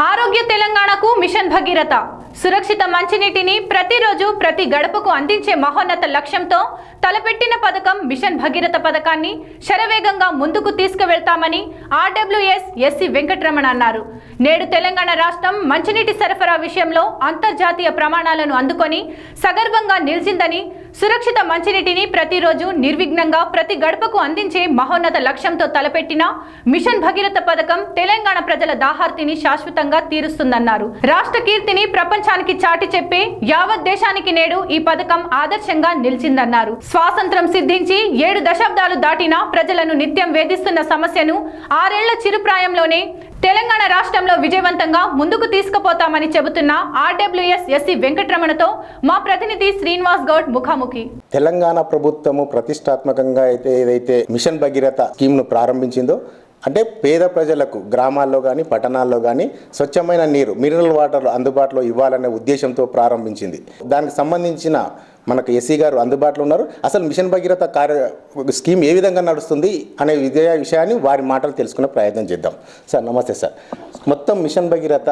ఆరోగ్య తెలంగాణకు మిషన్ భగీరథ. సురక్షిత మంచినీటిని ప్రతిరోజు ప్రతి గడపకు అందించే మహోన్నత లక్ష్యంతో తలపెట్టిన పథకం మిషన్ భగీరథ పథకాన్ని శరవేగంగా ముందుకు తీసుకువెళ్తామని ఆర్డబ్ల్యూఎస్ ఎస్సి వెంకటరమణ అన్నారు. నేడు తెలంగాణ రాష్ట్రం మంచినీటి సరఫరా విషయంలో అంతర్జాతీయ ప్రమాణాలను అందుకొని సగర్వంగా నిలిచిందని సురక్షిత మంచినీటిని ప్రతిరోజు నిర్విఘ్నంగా ప్రతి గడపకు అందించే మహోన్నత లక్ష్యంతో తలపెట్టిన మిషన్ భగీరథ పథకం తెలంగాణ ప్రజల దాహార్తిని శాశ్వతంగా తీరుస్తుందన్నారు. రాష్ట్ర కీర్తిని ప్రపంచానికి చాటి చెప్పే యావత్ దేశానికి నేడు ఈ పథకం ఆదర్శంగా నిలిచిందన్నారు. స్వాతంత్రం సిద్ధించి ఏడు దశాబ్దాలు దాటినా ప్రజలను నిత్యం వేధిస్తున్న సమస్యను ఆరేళ్ళ చిరుప్రాయంలోనే తెలంగాణ రాష్ట్రంలో విజయవంతంగా ముందుకు తీసుకుపోతామని చెబుతున్న ఆర్డబ్ల్యూఎస్ ఎస్సి వెంకటరమణతో మా ప్రతినిధి శ్రీనివాస్ గౌడ్ ముఖాముఖి. తెలంగాణ ప్రభుత్వము ప్రతిష్టాత్మకంగా అయితే ఏదైతే మిషన్ భగీరథ స్కీమ్ను ప్రారంభించిందో అంటే పేద ప్రజలకు గ్రామాల్లో కానీ పట్టణాల్లో కానీ స్వచ్ఛమైన నీరు మినరల్ వాటర్ అందుబాటులో ఇవ్వాలనే ఉద్దేశంతో ప్రారంభించింది. దానికి సంబంధించిన మనకు ఎస్సీ గారు అందుబాటులో ఉన్నారు. అసలు మిషన్ భగీరథ కార్య స్కీమ్ ఏ విధంగా నడుస్తుంది అనే విజయ విషయాన్ని వారి మాటలు తెలుసుకునే ప్రయత్నం చేద్దాం. సార్ నమస్తే సార్. మొత్తం మిషన్ భగీరథ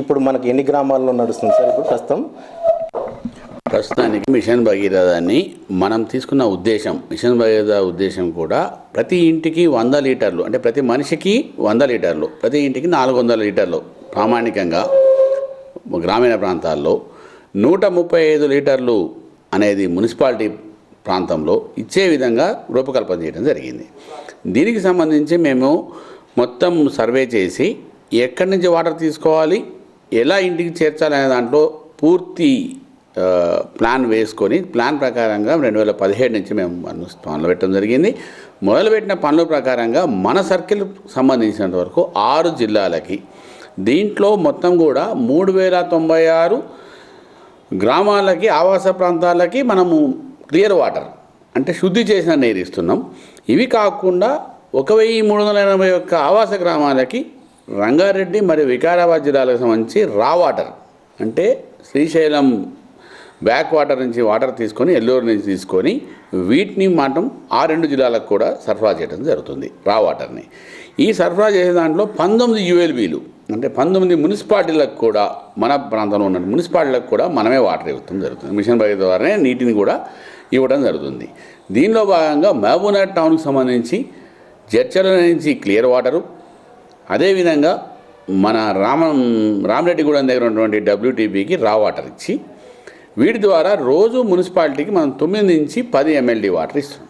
ఇప్పుడు మనకి ఎన్ని గ్రామాల్లో నడుస్తుంది సార్ ఇప్పుడు ప్రస్తుతం? ప్రస్తుతానికి మిషన్ భగీరథాన్ని మనం తీసుకున్న ఉద్దేశం మిషన్ భగీరథ ఉద్దేశం కూడా ప్రతి ఇంటికి వంద లీటర్లు అంటే ప్రతి మనిషికి వంద లీటర్లు ప్రతి ఇంటికి నాలుగు వందల లీటర్లు ప్రామాణికంగా గ్రామీణ ప్రాంతాల్లో నూట ముప్పై ఐదు లీటర్లు అనేది మున్సిపాలిటీ ప్రాంతంలో ఇచ్చే విధంగా రూపకల్పన చేయడం జరిగింది. దీనికి సంబంధించి మేము మొత్తం సర్వే చేసి ఎక్కడి నుంచి వాటర్ తీసుకోవాలి ఎలా ఇంటికి చేర్చాలి అనే దాంట్లో పూర్తి ప్లాన్ వేసుకొని ప్లాన్ ప్రకారంగా రెండు వేల పదిహేడు నుంచి మేము పనులు పనులు పెట్టడం జరిగింది. మొదలుపెట్టిన పనుల ప్రకారంగా మన సర్కిల్ సంబంధించినంత వరకు ఆరు జిల్లాలకి దీంట్లో మొత్తం కూడా మూడు వేల తొంభై ఆరు గ్రామాలకి ఆవాస ప్రాంతాలకి మనము క్లియర్ వాటర్ అంటే శుద్ధి చేసిన నీరు ఇస్తున్నాం. ఇవి కాకుండా ఒక వెయ్యి మూడు వందల ఎనభై ఒక్క ఆవాస గ్రామాలకి రంగారెడ్డి మరియు వికారాబాద్ జిల్లాలకు సంబంధించి రా వాటర్ అంటే శ్రీశైలం బ్యాక్ వాటర్ నుంచి వాటర్ తీసుకొని ఎల్లూరు నుంచి తీసుకొని వీటిని మాత్రం ఆ రెండు జిల్లాలకు కూడా సరఫరా చేయడం జరుగుతుంది రా వాటర్ని. ఈ సరఫరా చేసే దాంట్లో పంతొమ్మిది యుఎల్బీలు అంటే పంతొమ్మిది మున్సిపాలిటీలకు కూడా మన ప్రాంతంలో ఉన్న మున్సిపాలిటీలకు కూడా మనమే వాటర్ ఇవ్వడం జరుగుతుంది. మిషన్ భగీరథ ద్వారానే నీటిని కూడా ఇవ్వడం జరుగుతుంది. దీనిలో భాగంగా మహబూబ్నగర్ టౌన్కి సంబంధించి జడ్చర్ల నుంచి క్లియర్ వాటరు అదేవిధంగా మన రామ రామరెడ్డిగూడెం దగ్గర ఉన్నటువంటి డబ్ల్యూటీపీకి రా వాటర్ ఇచ్చి వీటి ద్వారా రోజు మున్సిపాలిటీకి మనం తొమ్మిది నుంచి పది ఎమ్మెల్డీ వాటర్ ఇస్తున్నాం.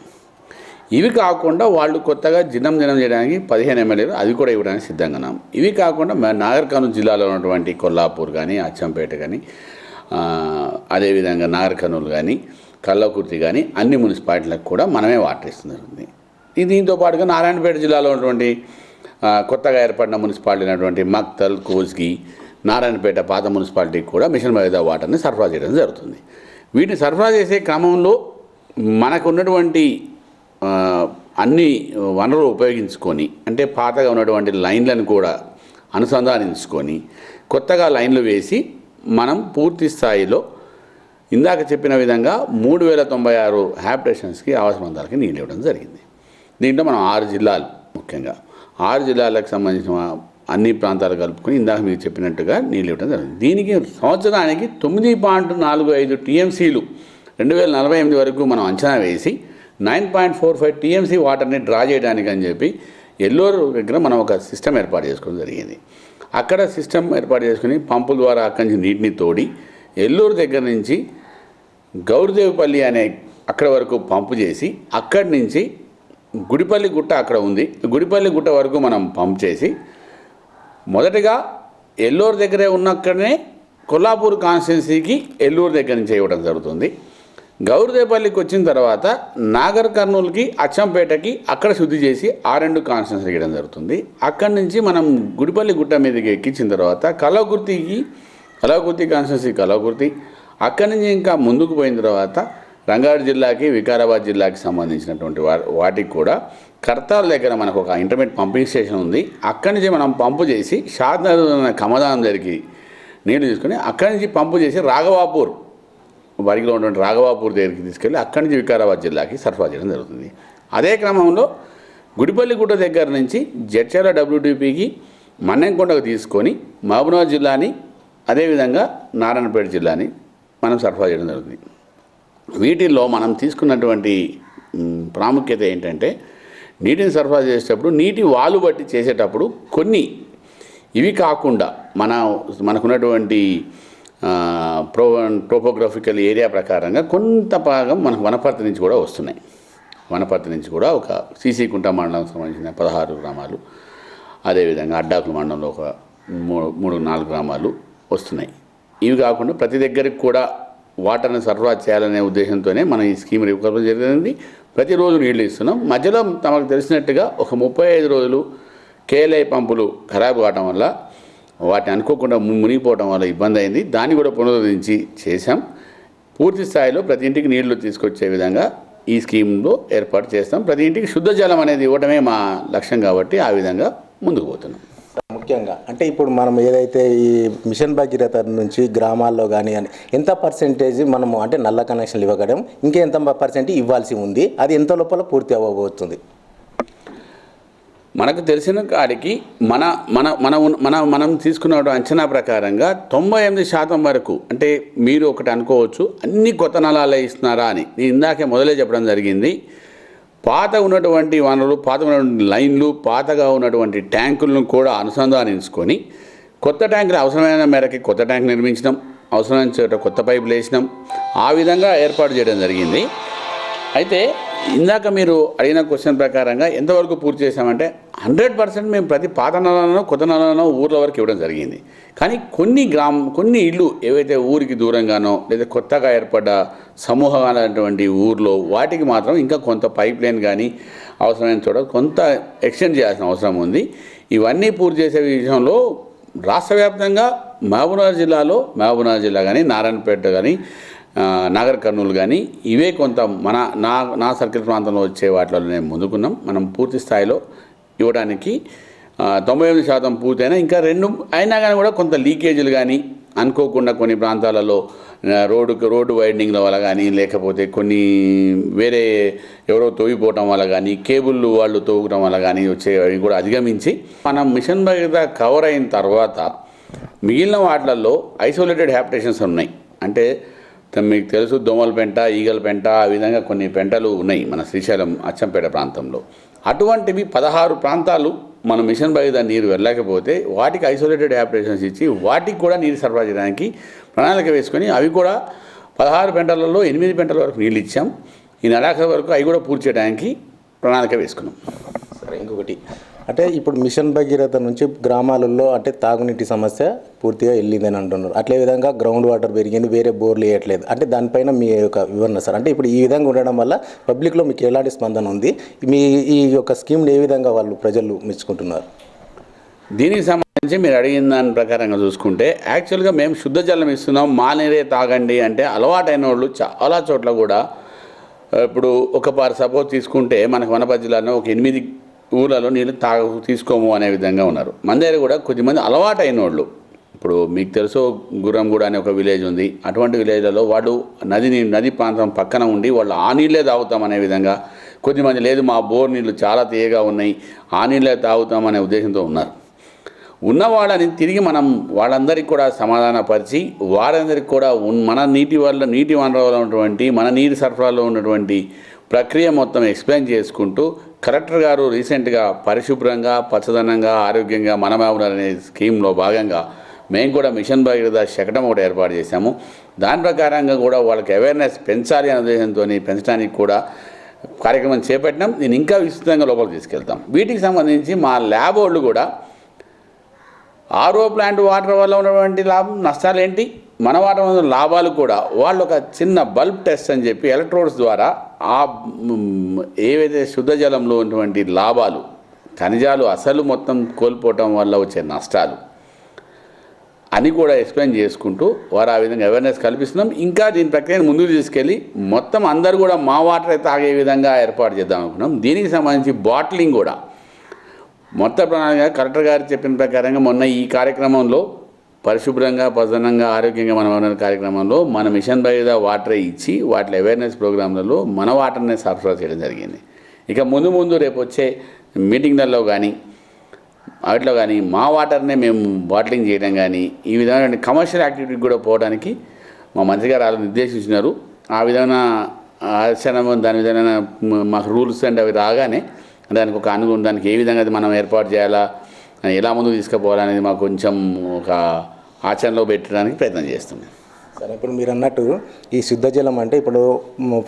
ఇవి కాకుండా వాళ్ళు కొత్తగా జిన్నం జనం చేయడానికి పదిహేను ఎమ్మెల్యేలు అది కూడా ఇవ్వడానికి సిద్ధంగా ఉన్నాం. ఇవి కాకుండా మన నాగర్ కర్నూలు జిల్లాలో ఉన్నటువంటి కొల్లాపూర్ కానీ అచ్చంపేట కానీ అదేవిధంగా నాగర్ కర్నూలు కానీ కల్లకుర్తి కానీ అన్ని మున్సిపాలిటీలకు కూడా మనమే వాటర్ ఇస్తుంది. దీంతో పాటుగా నారాయణపేట జిల్లాలో ఉన్నటువంటి కొత్తగా ఏర్పడిన మున్సిపాలిటీ అయినటువంటి మక్తల్ కోస్గి నారాయణపేట పాత మున్సిపాలిటీకి కూడా మిషన్ భగీరథ వాటర్ని సరఫరా చేయడం జరుగుతుంది. వీటిని సరఫరా చేసే క్రమంలో మనకు ఉన్నటువంటి అన్ని వనరులు ఉపయోగించుకొని అంటే పాతగా ఉన్నటువంటి లైన్లను కూడా అనుసంధానించుకొని కొత్తగా లైన్లు వేసి మనం పూర్తి స్థాయిలో ఇందాక చెప్పిన విధంగా మూడు వేల తొంభై ఆరు హ్యాబిటేషన్స్కి ఆవాస ప్రాంతాలకి నీళ్ళు ఇవ్వడం జరిగింది. దీంట్లో మనం ఆరు జిల్లాలు ముఖ్యంగా. ఆరు జిల్లాలకు సంబంధించిన అన్ని ప్రాంతాలు కలుపుకొని ఇందాక మీకు చెప్పినట్టుగా నీళ్ళు ఇవ్వడం జరిగింది. దీనికి సంవత్సరానికి తొమ్మిది పాయింట్ నాలుగు ఐదు టీఎంసీలు రెండు వేల నలభై ఎనిమిది వరకు మనం అంచనా వేసి nine point four five TMC వాటర్ని డ్రా చేయడానికి అని చెప్పి ఎల్లూరు దగ్గర మనం ఒక సిస్టమ్ ఏర్పాటు చేసుకోవడం జరిగింది. అక్కడ సిస్టమ్ ఏర్పాటు చేసుకుని పంపుల ద్వారా అక్కడి నుంచి నీటిని తోడి ఎల్లూరు దగ్గర నుంచి గౌరదేవపల్లి అనే అక్కడ వరకు పంపు చేసి అక్కడి నుంచి గుడిపల్లి గుట్ట అక్కడ ఉంది. గుడిపల్లి గుట్ట వరకు మనం పంప్ చేసి మొదటగా ఎల్లూరు దగ్గరే ఉన్నక్కడనే కొల్లాపూర్ కాన్స్టిట్యున్సీకి ఎల్లూరు దగ్గర నుంచి ఇవ్వడం జరుగుతుంది. గౌరదేపల్లికి వచ్చిన తర్వాత నాగర్ కర్నూలుకి అచ్చంపేటకి అక్కడ శుద్ధి చేసి ఆ రెండు కాన్స్టిట్యున్సీ జరుగుతుంది. అక్కడి నుంచి మనం గుడిపల్లి గుట్ట మీదకి ఎక్కించిన తర్వాత కలవకుర్తికి కలవకుర్తి కాన్స్టెన్సీ కలవకుర్తి అక్కడి నుంచి ఇంకా ముందుకు పోయిన తర్వాత రంగారెడ్డి జిల్లాకి వికారాబాద్ జిల్లాకి సంబంధించినటువంటి వా వాటికి కూడా కర్తాల దగ్గర మనకు ఒక ఇంటర్మీడియట్ పంపింగ్ స్టేషన్ ఉంది. అక్కడి నుంచి మనం పంపు చేసి షాద్నగర్ కమదానం దగ్గరికి నీళ్ళు తీసుకొని అక్కడి నుంచి పంపు చేసి రాఘవాపూర్ వరిలో ఉన్నటువంటి రాఘవాపూర్ దగ్గరికి తీసుకెళ్ళి అక్కడి నుంచి వికారాబాద్ జిల్లాకి సరఫరా చేయడం జరుగుతుంది. అదే క్రమంలో గుడిపల్లిగుట్ట దగ్గర నుంచి జడ్చర్ల డబ్ల్యూటీపీకి మన్నెంకొండకు తీసుకొని మహబూబ్నగర్ జిల్లాని అదేవిధంగా నారాయణపేట జిల్లాని మనం సరఫరా చేయడం జరుగుతుంది. వీటిల్లో మనం తీసుకున్నటువంటి ప్రాముఖ్యత ఏంటంటే నీటిని సరఫరా చేసేటప్పుడు నీటి వాలు బట్టి చేసేటప్పుడు కొన్ని ఇవి కాకుండా మన మనకున్నటువంటి ప్రో టోపోగ్రఫికల్ ఏరియా ప్రకారంగా కొంత భాగం మనకు వనపర్తి నుంచి కూడా వస్తున్నాయి. వనపర్తి నుంచి కూడా ఒక సీసీ కుంట మండలం సంబంధించిన పదహారు గ్రామాలు అదేవిధంగా అడ్డాకుల మండలంలో ఒక మూడు మూడు నాలుగు గ్రామాలు వస్తున్నాయి. ఇవి కాకుండా ప్రతి దగ్గరికి కూడా వాటర్ని సరఫరా చేయాలనే ఉద్దేశంతోనే మనం ఈ స్కీమ్ రూపకల్పన జరిగింది. ప్రతిరోజు నీళ్ళు ఇస్తున్నాం. మధ్యలో తమకు తెలిసినట్టుగా ఒక ముప్పై ఐదు రోజులు కేఎల్ఐ పంపులు ఖరాబ్ కావడం వల్ల వాటిని అనుకోకుండా మునిగిపోవడం వల్ల ఇబ్బంది అయింది. దాన్ని కూడా పునరుద్ధరించి చేశాం. పూర్తి స్థాయిలో ప్రతి ఇంటికి నీళ్ళు తీసుకొచ్చే విధంగా ఈ స్కీమ్లో ఏర్పాటు చేస్తాం. ప్రతి ఇంటికి శుద్ధ జలం అనేది ఇవ్వడమే మా లక్ష్యం కాబట్టి ఆ విధంగా ముందుకు పోతున్నాం. ముఖ్యంగా అంటే ఇప్పుడు మనం ఏదైతే ఈ మిషన్ భగీరథ నుంచి గ్రామాల్లో కానీ అని ఎంత పర్సెంటేజ్ మనము అంటే నల్ల కనెక్షన్లు ఇవ్వగడం ఎంత పర్సెంట్ ఇవ్వాల్సి ఉంది అది ఎంత లోపల పూర్తి అవ్వబోతుంది? మనకు తెలిసిన కాడికి మన మన మన మన మనం తీసుకున్న అంచనా ప్రకారంగా తొంభై ఎనిమిది శాతం వరకు అంటే మీరు ఒకటి అనుకోవచ్చు అన్ని కొత్త నలాలే ఇస్తున్నారా అని. నేను ఇందాకే మొదలే చెప్పడం జరిగింది. పాత ఉన్నటువంటి వనరులు పాత ఉన్నటువంటి లైన్లు పాతగా ఉన్నటువంటి ట్యాంకులను కూడా అనుసంధానించుకొని కొత్త ట్యాంకులు అవసరమైన మేరకి కొత్త ట్యాంక్ నిర్మించడం అవసరమైన చోట కొత్త పైపులు వేసినాం. ఆ విధంగా ఏర్పాటు చేయడం జరిగింది. అయితే ఇందాక మీరు అడిగిన క్వశ్చన్ ప్రకారంగా ఎంతవరకు పూర్తి చేశామంటే హండ్రెడ్ పర్సెంట్ మేము ప్రతి పాత నెలలోనో కొత్త నెలలోనో ఊర్ల వరకు ఇవ్వడం జరిగింది. కానీ కొన్ని గ్రామ కొన్ని ఇళ్ళు ఏవైతే ఊరికి దూరంగానో లేదా కొత్తగా ఏర్పడ్డ సమూహాలైనటువంటి ఊర్లో వాటికి మాత్రం ఇంకా కొంత పైప్ లైన్ కానీ అవసరమైన చోట కొంత ఎక్స్టెండ్ చేయాల్సిన అవసరం ఉంది. ఇవన్నీ పూర్తి చేసే విషయంలో రాష్ట్ర వ్యాప్తంగా మహబూబ్నగర్ జిల్లాలో మహబూబ్నగర్ జిల్లా కానీ నారాయణపేట కానీ నాగర్ కర్నూలు కానీ ఇవే కొంత మన నా నా సర్కిల్ ప్రాంతంలో వచ్చే వాటిలోనే నేను ముందుకున్నాం. మనం పూర్తి స్థాయిలో ఇవ్వడానికి తొంభై ఎనిమిది శాతం పూర్తయినా ఇంకా రెండు అయినా కానీ కూడా కొంత లీకేజీలు కానీ అనుకోకుండా కొన్ని ప్రాంతాలలో రోడ్డుకు రోడ్డు వైడింగ్ల వైడనింగ్ల వల్ల కానీ లేకపోతే కొన్ని వేరే ఎవరో తోగిపోవటం వల్ల కానీ కేబుల్ వాళ్ళు తోగటం వల్ల కానీ వచ్చే అవి కూడా అధిగమించి మనం మిషన్ మీద కవర్ అయిన తర్వాత మిగిలిన వాటిలలో ఐసోలేటెడ్ హ్యాబిటేషన్స్ ఉన్నాయి. అంటే మీకు తెలుసు దోమల పెంట ఈగల పెంట ఆ విధంగా కొన్ని పెంటలు ఉన్నాయి మన శ్రీశైలం అచ్చంపేట ప్రాంతంలో. అటువంటివి పదహారు ప్రాంతాలు మన మిషన్ బయట నీరు వెళ్ళకపోతే వాటికి ఐసోలేటెడ్ ఆపరేషన్స్ ఇచ్చి వాటికి కూడా నీరు సరఫరా చేయడానికి ప్రణాళిక వేసుకొని అవి కూడా పదహారు పెంటలలో ఎనిమిది పెంటల వరకు నీళ్ళు ఇచ్చాం. ఈ నెలాఖరు వరకు అవి కూడా పూర్తి చేయడానికి ప్రణాళిక వేసుకున్నాం. సరే ఇంకొకటి. అంటే ఇప్పుడు మిషన్ భగీరథ నుంచి గ్రామాలలో అంటే తాగునీటి సమస్య పూర్తిగా వెళ్ళిందని అంటున్నారు. అట్లే విధంగా గ్రౌండ్ వాటర్ పెరిగింది వేరే బోర్లు వేయట్లేదు. అంటే దానిపైన మీ యొక్క వివరణ సార్. అంటే ఇప్పుడు ఈ విధంగా ఉండడం వల్ల పబ్లిక్లో మీకు ఎలాంటి స్పందన ఉంది? మీ ఈ యొక్క స్కీమ్ని ఏ విధంగా వాళ్ళు ప్రజలు మెచ్చుకుంటున్నారు? దీనికి సంబంధించి మీరు అడిగిన దాని ప్రకారంగా చూసుకుంటే యాక్చువల్గా మేము శుద్ధ జలం ఇస్తున్నాం మానేరే తాగండి అంటే అలవాటైన వాళ్ళు చాలా చోట్ల కూడా ఇప్పుడు ఒక పార్ సపోజ్ తీసుకుంటే మనకు వనపర్తి జిల్లాలో ఒక ఎనిమిది ఊళ్ళలో నీళ్ళు తాగ తీసుకోము అనే విధంగా ఉన్నారు. మన దగ్గర కూడా కొద్దిమంది అలవాటైన వాళ్ళు ఇప్పుడు మీకు తెలుసు గుర్రంగూడ అనే ఒక విలేజ్ ఉంది. అటువంటి విలేజ్లలో వాళ్ళు నదిని నది ప్రాంతం పక్కన ఉండి వాళ్ళు ఆ నీళ్ళే తాగుతాం అనే విధంగా కొద్దిమంది లేదు మా బోర్ నీళ్ళు చాలా తీయగా ఉన్నాయి ఆ నీళ్ళే తాగుతాం అనే ఉద్దేశంతో ఉన్నారు. ఉన్న వాళ్ళని తిరిగి మనం వాళ్ళందరికీ కూడా సమాధానపరిచి వారందరికీ కూడా మన నీటి వల్ల నీటి వనరులో ఉన్నటువంటి మన నీటి సరఫరాలో ఉన్నటువంటి ప్రక్రియ మొత్తం ఎక్స్ప్లెయిన్ చేసుకుంటూ కలెక్టర్ గారు రీసెంట్గా పరిశుభ్రంగా పచ్చదనంగా ఆరోగ్యంగా మనమేమన్నారు అనే స్కీమ్లో భాగంగా మేము కూడా మిషన్ భగీరథ శకటం ఒకటి ఏర్పాటు చేశాము. దాని ప్రకారంగా కూడా వాళ్ళకి అవేర్నెస్ పెంచాలి అనే ఉద్దేశంతో పెంచడానికి కూడా కార్యక్రమం చేపట్టినాం. నేను ఇంకా విస్తృతంగా లోపలికి తీసుకెళ్తాం. వీటికి సంబంధించి మా ల్యాబ్ వాళ్ళు కూడా ఆర్ఓ ప్లాంట్ వాటర్ వల్ల ఉన్నటువంటి లాభం నష్టాలు ఏంటి మన వాటర్ వల్ల లాభాలు కూడా వాళ్ళు ఒక చిన్న బల్బ్ టెస్ట్ అని చెప్పి ఎలక్ట్రోడ్స్ ద్వారా ఆ ఏవైతే శుద్ధ జలంలో ఉన్నటువంటి లాభాలు ఖనిజాలు అసలు మొత్తం కోల్పోవటం వల్ల వచ్చే నష్టాలు అని కూడా ఎక్స్ప్లెయిన్ చేసుకుంటూ వారు ఆ విధంగా అవేర్నెస్ కల్పిస్తున్నాం. ఇంకా దీని ప్రక్రియను ముందుకు తీసుకెళ్ళి మొత్తం అందరూ కూడా మా వాటర్ తాగే విధంగా ఏర్పాటు చేద్దాం అనుకున్నాం. దీనికి సంబంధించి బాటిలింగ్ కూడా. మొత్తం ప్రణాళిక కలెక్టర్ గారు చెప్పిన ప్రకారంగా మొన్న ఈ కార్యక్రమంలో పరిశుభ్రంగా ప్రసన్నంగా ఆరోగ్యంగా మనం ఉన్న కార్యక్రమంలో మన మిషన్ బయట వాటర్ ఇచ్చి వాటి అవేర్నెస్ ప్రోగ్రాంలలో మన వాటర్ని సరఫరా చేయడం జరిగింది. ఇక ముందు ముందు రేపు వచ్చే మీటింగ్లలో కానీ వాటిలో కానీ మా వాటర్నే మేము బాటిలింగ్ చేయడం కానీ ఈ విధమైన కమర్షియల్ యాక్టివిటీకి కూడా పోవడానికి మా మంత్రి గారు వాళ్ళు నిర్దేశించినారు. ఆ విధమైన ఆచరణ దాని విధమైన మాకు రూల్స్ అండ్ అవి రాగానే దానికి ఒక అనుగుణం దానికి ఏ విధంగా మనం ఏర్పాటు చేయాలా ఎలా ముందుకు తీసుకుపోవాలనేది మాకు కొంచెం ఒక ఆచరణలో పెట్టడానికి ప్రయత్నం చేస్తున్నాం. సరే ఇప్పుడు మీరు అన్నట్టు ఈ శుద్ధ జలం అంటే ఇప్పుడు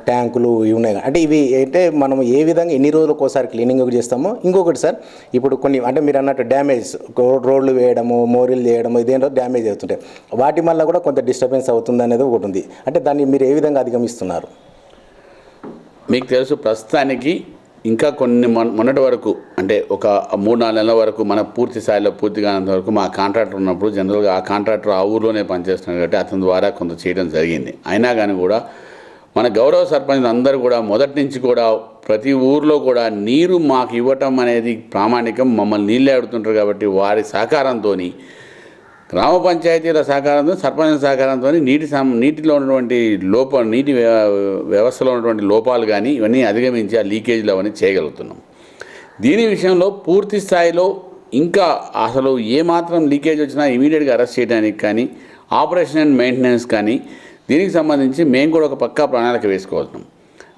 ట్యాంకులు ఇవి ఉన్నాయి. అంటే ఇవి అంటే మనం ఏ విధంగా ఎన్ని రోజులకు ఒకసారి క్లీనింగ్ చేస్తామో ఇంకొకటి సార్ ఇప్పుడు కొన్ని అంటే మీరు అన్నట్టు డ్యామేజ్ రోడ్లు వేయడము మోరీలు చేయడము ఇదేంటో డ్యామేజ్ అవుతుంటాయి. వాటి వల్ల కూడా కొంత డిస్టర్బెన్స్ అవుతుంది అనేది ఒకటి ఉంది. అంటే దాన్ని మీరు ఏ విధంగా అధిగమిస్తున్నారు? మీకు తెలుసు ప్రస్తుతానికి ఇంకా కొన్ని మొన్నటి వరకు అంటే ఒక మూడు నాలుగు నెలల వరకు మన పూర్తి స్థాయిలో పూర్తి కానంత వరకు మా కాంట్రాక్టర్ ఉన్నప్పుడు జనరల్గా ఆ కాంట్రాక్టర్ ఆ ఊర్లోనే పనిచేస్తున్నాడు కాబట్టి అతని ద్వారా కొంత చేయడం జరిగింది. అయినా కానీ కూడా మన గౌరవ సర్పంచ్ అందరూ కూడా మొదటి నుంచి కూడా ప్రతి ఊర్లో కూడా నీరు మాకు ఇవ్వటం అనేది ప్రామాణికం. మమ్మల్ని నీళ్ళే అడుగుతుంటారు కాబట్టి వారి సహకారంతో గ్రామ పంచాయతీల సహకారంతో సర్పంచ్ సహకారంతో నీటి సం- నీటిలో ఉన్నటువంటి లోప నీటి వ్య- వ్యవస్థలో ఉన్నటువంటి లోపాలు కానీ ఇవన్నీ అధిగమించి ఆ లీకేజీలు అవన్నీ చేయగలుగుతున్నాం. దీని విషయంలో పూర్తి స్థాయిలో ఇంకా అసలు ఏమాత్రం లీకేజ్ వచ్చినా ఇమీడియట్గా అరెస్ట్ చేయడానికి కానీ ఆపరేషన్ అండ్ మెయింటెనెన్స్ కానీ దీనికి సంబంధించి మేము కూడా ఒక పక్కా ప్రణాళిక వేసుకోవాల్సినాం.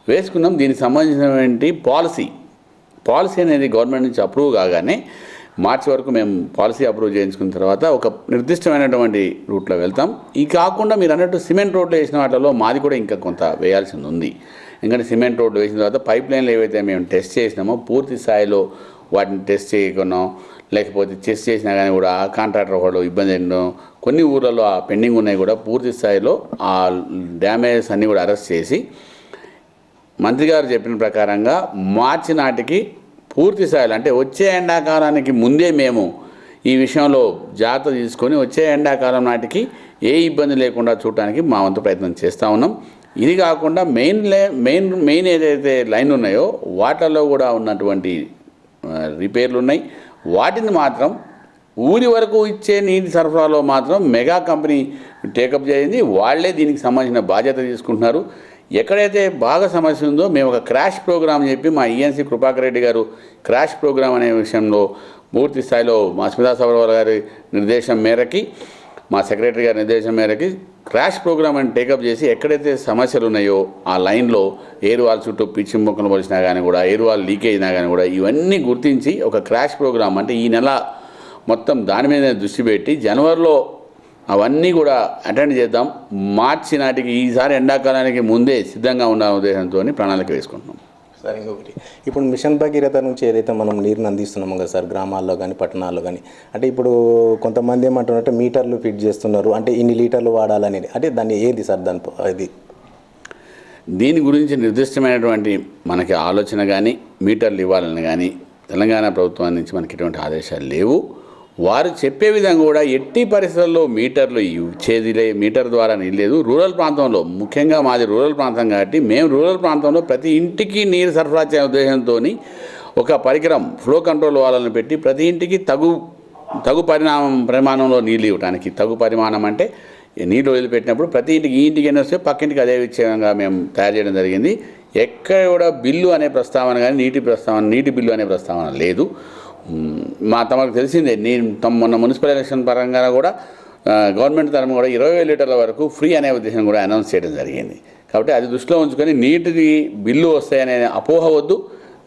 వేసుకున్నాం. దీనికి సంబంధించినటువంటి పాలసీ పాలసీ అనేది గవర్నమెంట్ నుంచి అప్రూవ్ కాగానే మార్చి వరకు మేము పాలసీ అప్రూవ్ చేయించుకున్న తర్వాత ఒక నిర్దిష్టమైనటువంటి రూట్లో వెళ్తాం. ఈ కాకుండా మీరు అన్నట్టు సిమెంట్ రోడ్లు వేసిన వాటిలో మాది కూడా ఇంకా కొంత వేయాల్సింది ఉంది. ఎందుకంటే సిమెంట్ రోడ్లు వేసిన తర్వాత పైప్ లైన్లు ఏవైతే మేము టెస్ట్ చేసినామో పూర్తి స్థాయిలో వాటిని టెస్ట్ చేయకుండా లేకపోతే టెస్ట్ చేసినా కానీ కూడా ఆ కాంట్రాక్టర్ వాళ్ళు ఇబ్బంది అయ్యడం కొన్ని ఊర్లలో ఆ పెండింగ్ ఉన్నాయి కూడా పూర్తి స్థాయిలో ఆ డ్యామేజెస్ అన్నీ కూడా అరెస్ట్ చేసి మంత్రి గారు చెప్పిన ప్రకారంగా మార్చి నాటికి పూర్తి స్థాయిలో అంటే వచ్చే ఎండాకాలానికి ముందే మేము ఈ విషయంలో జాగ్రత్త తీసుకొని వచ్చే ఎండాకాలం నాటికి ఏ ఇబ్బంది లేకుండా చూడటానికి మా వంతు ప్రయత్నం చేస్తూ ఉన్నాం. ఇది కాకుండా మెయిన్ లే మెయిన్ మెయిన్ ఏదైతే లైన్ ఉన్నాయో వాటిల్లో కూడా ఉన్నటువంటి రిపేర్లు ఉన్నాయి. వాటిని మాత్రం ఊరి వరకు ఇచ్చే నీటి సరఫరాలో మాత్రం మెగా కంపెనీ టేకప్ చేసింది. వాళ్ళే దీనికి సంబంధించిన బాధ్యత తీసుకుంటున్నారు. ఎక్కడైతే బాగా సమస్య ఉందో మేము ఒక క్రాష్ ప్రోగ్రామ్ చెప్పి మా ఈఎన్సీ కృపాకర్ రెడ్డి గారు క్రాష్ ప్రోగ్రామ్ అనే విషయంలో పూర్తి స్థాయిలో మా స్మితా సబర్వాల్ గారి నిర్దేశం మేరకి మా సెక్రటరీ గారి నిర్దేశం మేరకి క్రాష్ ప్రోగ్రామ్ అని టేకప్ చేసి ఎక్కడైతే సమస్యలు ఉన్నాయో ఆ లైన్లో ఏరువాల్ చుట్టూ పిచ్చి మొక్కలు పొలిచినా కానీ కూడా ఏరువాల్ లీకేజ్ అయినా కానీ కూడా ఇవన్నీ గుర్తించి ఒక క్రాష్ ప్రోగ్రామ్ అంటే ఈ నెల మొత్తం దాని మీద దృష్టి పెట్టి జనవరిలో అవన్నీ కూడా అటెండ్ చేద్దాం. మార్చి నాటికి ఈసారి ఎండాకాలానికి ముందే సిద్ధంగా ఉన్న ఉద్దేశంతో ప్రణాళిక వేసుకుంటున్నాం. సార్ ఇంకొకటి. ఇప్పుడు మిషన్ భగీరథ నుంచి ఏదైతే మనం నీరుని అందిస్తున్నామో కదా సార్ గ్రామాల్లో కానీ పట్టణాల్లో కానీ అంటే ఇప్పుడు కొంతమంది ఏమంటున్నారంటే మీటర్లు ఫిట్ చేస్తున్నారు. అంటే ఇన్ని లీటర్లు వాడాలనేది. అంటే దాన్ని ఏది సార్ దాని అది దీని గురించి నిర్దిష్టమైనటువంటి మనకి ఆలోచన కానీ మీటర్లు ఇవ్వాలని కానీ తెలంగాణ ప్రభుత్వం నుంచి మనకి ఎటువంటి ఆదేశాలు లేవు. వారు చెప్పే విధంగా కూడా ఎట్టి పరిస్థితుల్లో మీటర్లు ఇచ్చేది లే మీటర్ ద్వారా లేదు రూరల్ ప్రాంతంలో ముఖ్యంగా మాది రూరల్ ప్రాంతం కాబట్టి మేము రూరల్ ప్రాంతంలో ప్రతి ఇంటికి నీరు సరఫరా చేయ ఉద్దేశంతో ఒక పరికరం ఫ్లో కంట్రోల్ వాళ్ళని పెట్టి ప్రతి ఇంటికి తగు తగు పరిణామం పరిమాణంలో నీళ్ళు ఇవ్వడానికి తగు పరిమాణం అంటే నీళ్ళు వదిలిపెట్టినప్పుడు ప్రతి ఇంటికి ఈ ఇంటికి ఎన్ని వస్తే పక్కింటికి అదే విధంగా మేము తయారు చేయడం జరిగింది. ఎక్కడ కూడా బిల్లు అనే ప్రస్తావన కానీ నీటి ప్రస్తావన నీటి బిల్లు అనే ప్రస్తావన లేదు. మా తమకు తెలిసిందే నీ తమ మొన్న మున్సిపల్ ఎలక్షన్ పరంగా కూడా గవర్నమెంట్ తరము కూడా ఇరవై వేల లీటర్ల వరకు ఫ్రీ అనే ఉద్దేశం కూడా అనౌన్స్ చేయడం జరిగింది. కాబట్టి అది దృష్టిలో ఉంచుకొని నీటిని బిల్లు వస్తాయనే అపోహ వద్దు.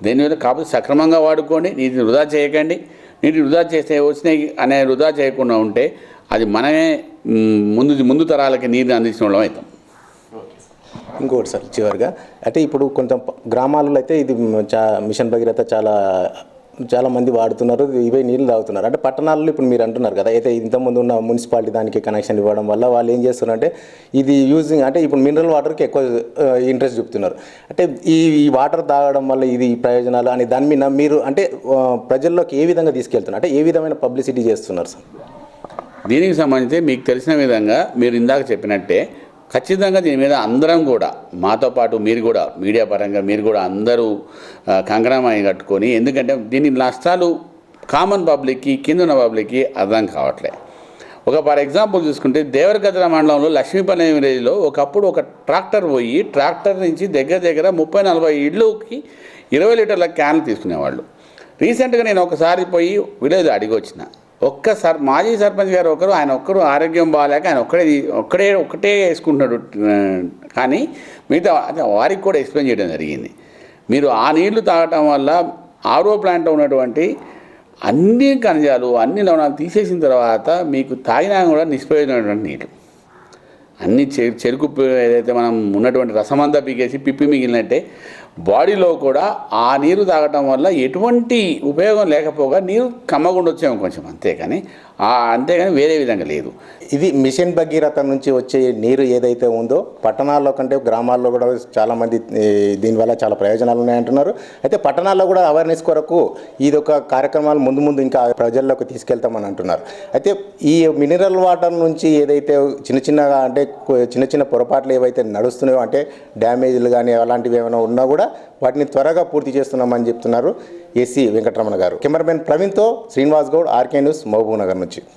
దేని మీద కాకపోతే సక్రమంగా వాడుకోండి నీటిని వృధా చేయకండి. నీటిని వృధా చేస్తే వచ్చినాయి అనే వృధా చేయకుండా ఉంటే అది మనమే ముందు ముందు తరాలకి నీరుని అందించిన వాళ్ళం అవుతాం. ఇంకోటి సార్ చివరిగా అంటే ఇప్పుడు కొంత గ్రామాలలో అయితే ఇది చా మిషన్ భగీరథ చాలా చాలామంది వాడుతున్నారు ఇవే నీళ్ళు తాగుతున్నారు. అంటే పట్టణాల్లో ఇప్పుడు మీరు అంటున్నారు కదా అయితే ఇంతకుముందు ఉన్న మున్సిపాలిటీ దానికి కనెక్షన్ ఇవ్వడం వల్ల వాళ్ళు ఏం చేస్తున్నారంటే ఇది యూజింగ్ అంటే ఇప్పుడు మినరల్ వాటర్కి ఎక్కువ ఇంట్రెస్ట్ చూపుతున్నారు. అంటే ఈ ఈ వాటర్ తాగడం వల్ల ఇది ప్రయోజనాలు అని దాని మీద మీరు అంటే ప్రజల్లోకి ఏ విధంగా తీసుకెళ్తున్నారు? అంటే ఏ విధమైన పబ్లిసిటీ చేస్తున్నారు సార్? దీనికి సంబంధించి మీకు తెలిసిన విధంగా మీరు ఇందాక చెప్పినట్టే ఖచ్చితంగా దీని మీద అందరం కూడా మాతో పాటు మీరు కూడా మీడియా పరంగా మీరు కూడా అందరూ ఆ, కంకణమై కట్టుకొని ఎందుకంటే దీని నష్టాలు కామన్ పబ్లిక్కి కింద ఉన్న పబ్లిక్కి అర్థం కావట్లే. ఒక ఫర్ ఎగ్జాంపుల్ చూసుకుంటే దేవరకద్ర మండలంలో లక్ష్మీపల్లి విలేజ్లో ఒకప్పుడు ఒక ట్రాక్టర్ పోయి ట్రాక్టర్ నుంచి దగ్గర దగ్గర ముప్పై నలభై ఇళ్ళకి ఇరవై లీటర్ల క్యాన్లు తీసుకునేవాళ్ళు. రీసెంట్గా నేను ఒకసారి పోయి విలేజ్ అడిగి వచ్చిన ఒక్క సర్ మాజీ సర్పంచ్ గారు ఒకరు ఆయన ఒక్కరు ఆరోగ్యం బాగాలేక ఆయన ఒక్కడే ఒక్కడే ఒక్కటే వేసుకుంటున్నాడు కానీ మిగతా అదే వారికి కూడా ఎక్స్ప్లెయిన్ చేయడం జరిగింది. మీరు ఆ నీళ్ళు తాగటం వల్ల ఆరో ప్లాంట్లో ఉన్నటువంటి అన్ని ఖనిజాలు అన్ని లవణాలు తీసేసిన తర్వాత మీకు తాగినా కూడా నిష్ప్రయోజనమైనటువంటి నీళ్ళు అన్ని చె చెరుకు ఏదైతే మనం ఉన్నటువంటి రసమంతా పీకేసి పిప్పి మిగిలినట్టే బాడీలో కూడా ఆ నీరు తాగటం వల్ల ఎటువంటి ఉపయోగం లేకపోగా నీరు కమ్మకుండా కొంచెం అంతేకాని కానీ అంతేగాని వేరే విధంగా లేదు. ఇది మిషన్ భగీరథ నుంచి వచ్చే నీరు ఏదైతే ఉందో పట్టణాల్లో కంటే గ్రామాల్లో కూడా చాలామంది దీనివల్ల చాలా ప్రయోజనాలు ఉన్నాయంటున్నారు. అయితే పట్టణాల్లో కూడా అవేర్నెస్ కొరకు ఇది ఒక కార్యక్రమాలు ముందు ముందు ఇంకా ప్రజల్లోకి తీసుకెళ్తామని అంటున్నారు. అయితే ఈ మినరల్ వాటర్ నుంచి ఏదైతే చిన్న చిన్నగా అంటే చిన్న చిన్న పొరపాట్లు ఏవైతే నడుస్తున్నాయో అంటే డ్యామేజ్లు కానీ అలాంటివి ఏమైనా ఉన్నా కూడా వాటిని త్వరగా పూర్తి చేస్తున్నామని చెప్తున్నారు ఎస్సీ వెంకటరమణ గారు. కెమెరామెన్ ప్రవీణ్తో Srinivas Goud RK news Mahabubnagar నుంచి.